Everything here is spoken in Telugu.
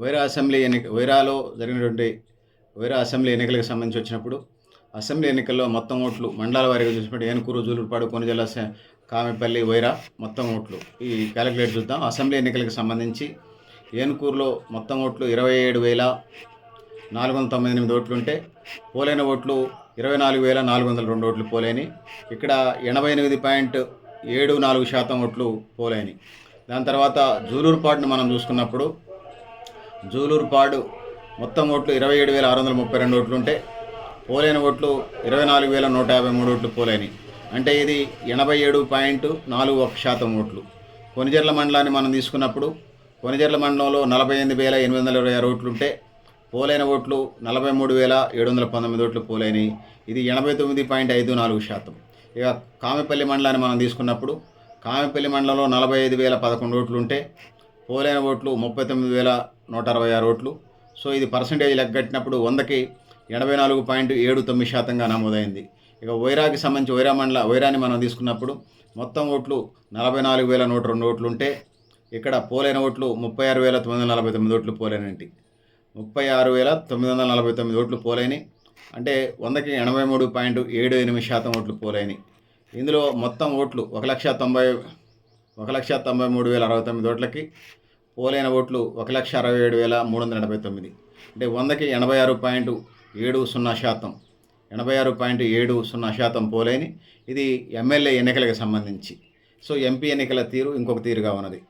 వైరా అసెంబ్లీ ఎన్ని వైరాలో జరిగినటువంటి వైరా అసెంబ్లీ ఎన్నికలకు సంబంధించి వచ్చినప్పుడు అసెంబ్లీ ఎన్నికల్లో మొత్తం ఓట్లు మండలాల వారీగా చూసినప్పుడు ఏనుకూరు జూలుపాడు కొనుజల కామెపల్లి వైరా మొత్తం ఓట్లు. ఈ క్యాలిక్యులేట్ చూద్దాం. అసెంబ్లీ ఎన్నికలకు సంబంధించి ఏనుకూరులో మొత్తం ఓట్లు ఇరవై ఏడు వేల నాలుగు వందల తొంభై ఎనిమిది ఓట్లు ఉంటే పోలైన ఓట్లు ఇరవై నాలుగు వేల నాలుగు వందల రెండు ఓట్లు పోలేని ఇక్కడ ఎనభై ఎనిమిది పాయింట్ ఏడు నాలుగు శాతం ఓట్లు పోలేని దాని తర్వాత జూలూరుపాటును మనం చూసుకున్నప్పుడు జూలూరుపాడు మొత్తం ఓట్లు ఇరవై ఏడు వేల ఆరు వందల ముప్పై రెండు ఓట్లు ఉంటే పోలేని ఓట్లు ఇరవై నాలుగు వేల నూట యాభై మూడు ఓట్లు పోలేని. అంటే ఇది ఎనభై ఏడు పాయింట్ నాలుగు ఒక శాతం ఓట్లు. కొనిజర్ల మండలాన్ని మనం తీసుకున్నప్పుడు కొనిజర్ల మండలంలో నలభై ఎనిమిది వేల ఎనిమిది వందల ఇరవై ఆరు ఓట్లు ఉంటే పోలైన ఓట్లు నలభై మూడు వేల ఏడు వందల పంతొమ్మిది ఓట్లు పోలైనవి ఇది ఎనభై తొమ్మిది పాయింట్ ఐదు నాలుగు శాతం. ఇక కామెపల్లి మండలాన్ని మనం తీసుకున్నప్పుడు కామెపల్లి మండలంలో నలభై ఐదు వేల పదకొండు ఓట్లు ఉంటే పోలైన ఓట్లు ముప్పై తొమ్మిది వేల నూట అరవై ఆరు ఓట్లు. సో ఇది పర్సంటేజ్ లెక్కట్టినప్పుడు వందకి ఎనభై నాలుగు పాయింట్ ఏడు తొమ్మిది శాతంగా నమోదైంది. ఇక వైరాకి సంబంధించి వైరా మండల వైరాన్ని మనం తీసుకున్నప్పుడు మొత్తం ఓట్లు నలభై నాలుగు వేల నూట రెండు ఓట్లు ఉంటే ఇక్కడ పోలైన ఓట్లు ముప్పై ఆరు వేల తొమ్మిది వందల నలభై తొమ్మిది ఓట్లు పోలేనంటి ముప్పై ఆరు వేల తొమ్మిది వందల నలభై తొమ్మిది ఓట్లు పోలేని అంటే వందకి ఎనభై మూడు పాయింట్ ఏడు ఎనిమిది శాతం ఓట్లు పోలేని ఇందులో మొత్తం ఓట్లు ఒక లక్ష తొంభై ఒక లక్ష తొంభై మూడు వేల అరవై తొమ్మిది ఓట్లకి పోలైన ఓట్లు ఒక లక్ష అరవై ఏడు వేల మూడు వందల ఎనభై తొమ్మిది. అంటే వందకి ఎనభై ఆరు పాయింట్ ఏడు సున్నా శాతం. ఎనభై ఆరు పాయింట్ ఏడు సున్నా శాతం పోలేని ఇది ఎమ్మెల్యే ఎన్నికలకు సంబంధించి. సో ఎంపీ ఎన్నికల తీరు ఇంకొక తీరుగా ఉన్నది.